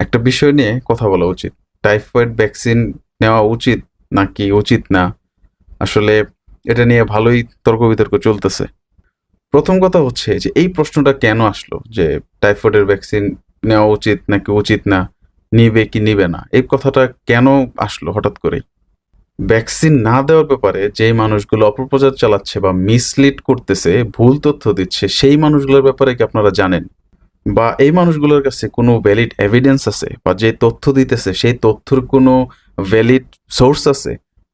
একটা বিষয় নিয়ে কথা বলা উচিত। টাইফয়েড ভ্যাকসিন নেওয়া উচিত নাকি উচিত না? আসলে এটা নিয়ে ভালোই তর্ক বিতর্ক চলতেছে। প্রথম কথা হচ্ছে যে এই প্রশ্নটা কেন আসলো যে টাইফয়েডের ভ্যাকসিন নেওয়া উচিত নাকি উচিত না? নিবে কি নিবে না? এই কথাটা কেন আসলো হঠাৎ করেই? ভ্যাকসিন না দেওয়ার ব্যাপারে যেই মানুষগুলো অপপ্রচার চালাচ্ছে বা মিসলিড করতেছে, ভুল তথ্য দিচ্ছে, সেই মানুষগুলোর ব্যাপারে কি আপনারা জানেন? বা এই মানুষগুলোর কাছে কোনো ভ্যালিড এভিডেন্স আছে বা যে তথ্য দিতেছে, সেই তথ্যর কোনো ভ্যালিড সোর্স আছে?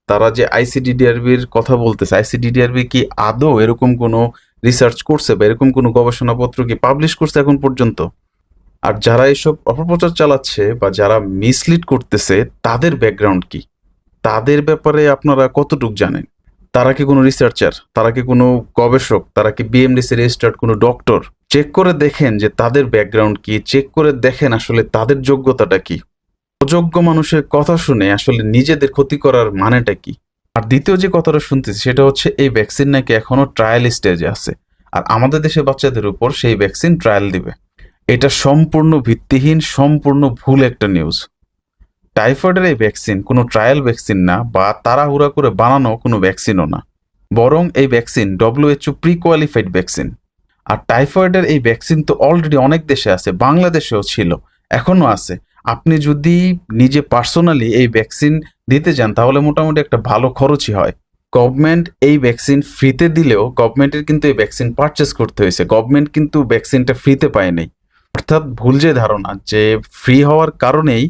তারা যে আইসিডিডিআরবির কথা বলতেছে আইসিডিডিআরবি কি আদৌ এরকম কোনো রিসার্চ করছে বা এরকম কোনো গবেষণাপত্র কি পাবলিশ করছে এখন পর্যন্ত? আর যারা এসব অপপ্রচার চালাচ্ছে বা যারা মিসলিড করতেছে, তাদের ব্যাকগ্রাউন্ড কি? তাদের ব্যাপারে আপনারা কতটুক জানেন? তারা কি কোনো রিসার্চার তারা কি কোনো গবেষক? তারা কি বিএমডিসি রেজিস্টার্ড কোনো ডক্টর চেক করে দেখেন যে তাদের ব্যাকগ্রাউন্ড কি চেক করে দেখেন আসলে তাদের যোগ্যতাটা কি। অযোগ্য মানুষের কথা শুনে আসলে নিজেদের ক্ষতি করার মানেটা কি? আর দ্বিতীয় যে কথাটা শুনতেছি সেটা হচ্ছে এই ভ্যাকসিন নাকি এখনও ট্রায়াল স্টেজে আছে। আর আমাদের দেশে বাচ্চাদের উপর সেই ভ্যাকসিন ট্রায়াল দিবে। এটা সম্পূর্ণ ভিত্তিহীন, সম্পূর্ণ ভুল একটা নিউজ টাইফয়েডের এই ভ্যাকসিন কোনো ট্রায়াল ভ্যাকসিন না বা তাড়াহুড়া করে বানানো কোনো ভ্যাকসিনও না। বরং এই vaccine WHO pre qualified vaccine আর টাইফয়েডের এই ভ্যাকসিন তো অলরেডি অনেক দেশে আছে, বাংলাদেশেও ছিল, এখনও আছে। আপনি যদি নিজে পার্সোনালি এই ভ্যাকসিন দিতে যান, তাহলে মোটামুটি একটা ভালো খরচই হয়। গভর্নমেন্ট এই ভ্যাকসিন ফ্রিতে দিলেও গভর্নমেন্টের কিন্তু এই ভ্যাকসিন পারচেস করতে হয়েছে। গভর্নমেন্ট কিন্তু ভ্যাকসিনটা ফ্রিতে পায়নি। অর্থাৎ ভুল যে ধারণা, যে ফ্রি হওয়ার কারণেই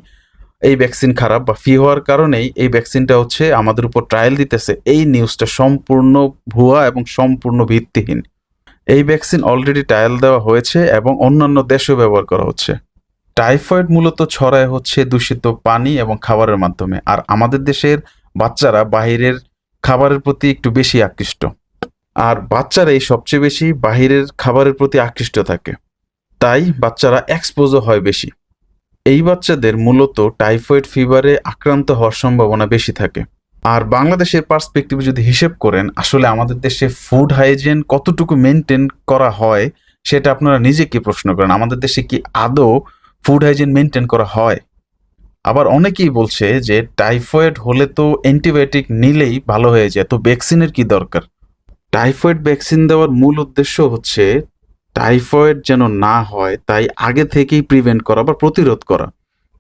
এই ভ্যাকসিন খারাপ বা ফি হওয়ার কারণেই এই ভ্যাকসিনটা হচ্ছে আমাদের উপর ট্রায়াল দিতেছে। এই নিউজটা সম্পূর্ণ ভুয়া এবং সম্পূর্ণ ভিত্তিহীন। এই ভ্যাকসিন অলরেডি ট্রায়াল দেওয়া হয়েছে এবং অন্যান্য দেশেও ব্যবহার করা হচ্ছে। টাইফয়েড মূলত ছড়ায় হচ্ছে দূষিত পানি এবং খাবারের মাধ্যমে। আর আমাদের দেশের বাচ্চারা বাহিরের খাবারের প্রতি একটু বেশি আকৃষ্ট। আর বাচ্চারাই সবচেয়ে বেশি বাহিরের খাবারের প্রতি আকৃষ্ট থাকে। তাই বাচ্চারা এক্সপোজও হয় বেশি। এই বাচ্চাদের মূলত টাইফয়েড ফিভারে আক্রান্ত হওয়ার সম্ভাবনা বেশি থাকে। আর বাংলাদেশের পার্সপেক্টিভে যদি হিসেব করেন, আসলে আমাদের দেশে ফুড হাইজিন কতটুকু মেনটেন করা হয়, সেটা আপনারা নিজেকে প্রশ্ন করেন। আমাদের দেশে কি আদৌ ফুড হাইজিন মেনটেন করা হয়? আবার অনেকেই বলছে যে টাইফয়েড হলে তো অ্যান্টিবায়োটিক নিলেই ভালো হয়ে যায়, তো ভ্যাকসিনের কি দরকার? টাইফয়েড ভ্যাকসিন দেওয়ার মূল উদ্দেশ্য হচ্ছে টাইফয়েড যেন না হয়, তাই আগে থেকেই প্রিভেন্ট করা বা প্রতিরোধ করা।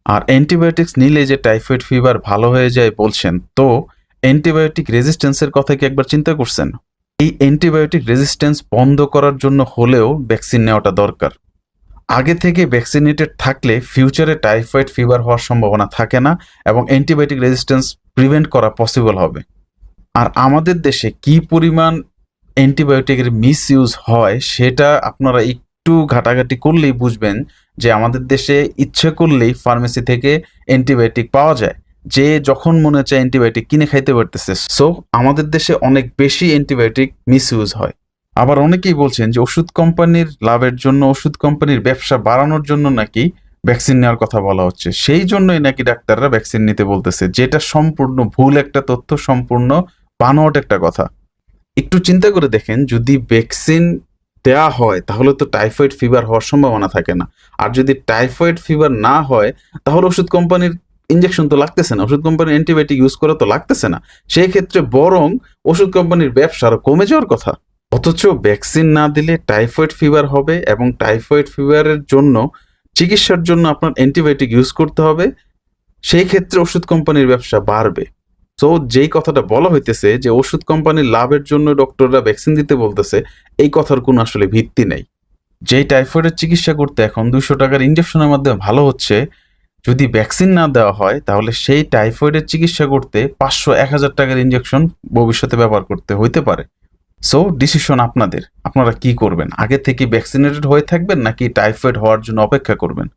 আর অ্যান্টিবায়োটিক্স নিলে যে টাইফয়েড ফিভার ভালো হয়ে যায় বলছেন, তো অ্যান্টিবায়োটিক রেজিস্ট্যান্সের কথা কি একবার চিন্তা করছেন? এই অ্যান্টিবায়োটিক রেজিস্ট্যান্স বন্ধ করার জন্য হলেও ভ্যাকসিন নেওয়াটা দরকার। আগে থেকে ভ্যাকসিনেটেড থাকলে ফিউচারে টাইফয়েড ফিভার হওয়ার সম্ভাবনা থাকে না এবং অ্যান্টিবায়োটিক রেজিস্ট্যান্স প্রিভেন্ট করা পসিবল হবে। আর আমাদের দেশে কি পরিমাণ অ্যান্টিবায়োটিকের মিস ইউজ হয়, সেটা আপনারা একটু ঘাটাঘাটি করলেই বুঝবেন যে আমাদের দেশে ইচ্ছে করলেই ফার্মেসি থেকে অ্যান্টিবায়োটিক পাওয়া যায়। যে যখন মনে চায় অ্যান্টিবায়োটিক কিনে খাইতে পারতেছে সো আমাদের দেশে অনেক বেশি অ্যান্টিবায়োটিক মিস ইউজ হয়। আবার অনেকেই বলছেন যে ওষুধ কোম্পানির লাভের জন্য, ওষুধ কোম্পানির ব্যবসা বাড়ানোর জন্য নাকি ভ্যাকসিন নেওয়ার কথা বলা হচ্ছে। সেই জন্যই নাকি ডাক্তাররা ভ্যাকসিন নিতে বলতেছে, যেটা সম্পূর্ণ ভুল একটা তথ্য, সম্পূর্ণ বানোয়াট একটা কথা। একটু চিন্তা করে দেখেন, যদি ভ্যাকসিন দেওয়া হয়, তাহলে তো টাইফয়েড ফিভার হওয়ার সম্ভাবনা থাকে না। আর যদি টাইফয়েড ফিভার না হয়, তাহলে ওষুধ কোম্পানির ইঞ্জেকশন তো লাগতেছে না। ওষুধ কোম্পানির অ্যান্টিবায়োটিক ইউজ করা তো লাগতেছে না। সেই ক্ষেত্রে বরং ওষুধ কোম্পানির ব্যবসা আরও কমে যাওয়ার কথা। অথচ ভ্যাকসিন না দিলে টাইফয়েড ফিভার হবে এবং টাইফয়েড ফিভারের জন্য চিকিৎসার জন্য আপনার অ্যান্টিবায়োটিক ইউজ করতে হবে। সেই ক্ষেত্রে ওষুধ কোম্পানির ব্যবসা বাড়বে। তো যেই কথাটা বলা হইতেছে যে ওষুধ কোম্পানির লাভের জন্য ডক্টররা ভ্যাকসিন দিতে বলতেছে, এই কথার কোনো আসলে ভিত্তি নেই। যেই টাইফয়েডের চিকিৎসা করতে এখন দুশো টাকার ইঞ্জেকশনের মাধ্যমে ভালো হচ্ছে, যদি ভ্যাকসিন না দেওয়া হয়, তাহলে সেই টাইফয়েডের চিকিৎসা করতে পাঁচশো, এক হাজার টাকার ইঞ্জেকশন ভবিষ্যতে ব্যবহার করতে হইতে পারে। সো ডিসিশন আপনাদের। আপনারা কি করবেন? আগে থেকে ভ্যাকসিনেটেড হয়ে থাকবেন নাকি টাইফয়েড হওয়ার জন্য অপেক্ষা করবেন?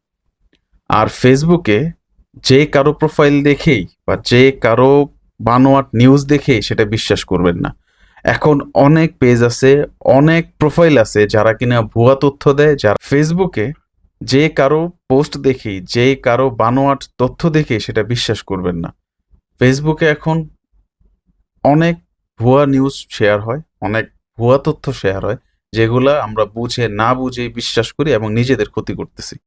আর ফেসবুকে যে কারও প্রোফাইল দেখেই বা যে কারও বানোয়াট নিউজ দেখেই সেটা বিশ্বাস করবেন না। এখন অনেক পেজ আছে, অনেক প্রোফাইল আছে যারা কিনা ভুয়া তথ্য দেয়, যারা ফেসবুকে যে কারও পোস্ট দেখেই যে কারও বানোয়াট তথ্য দেখে সেটা বিশ্বাস করবেন না। ফেসবুকে এখন অনেক ভুয়া নিউজ শেয়ার হয়, অনেক ভুয়া তথ্য শেয়ার হয়, যেগুলা আমরা বুঝে না বুঝে বিশ্বাস করি এবং নিজেদের ক্ষতি করতেছি।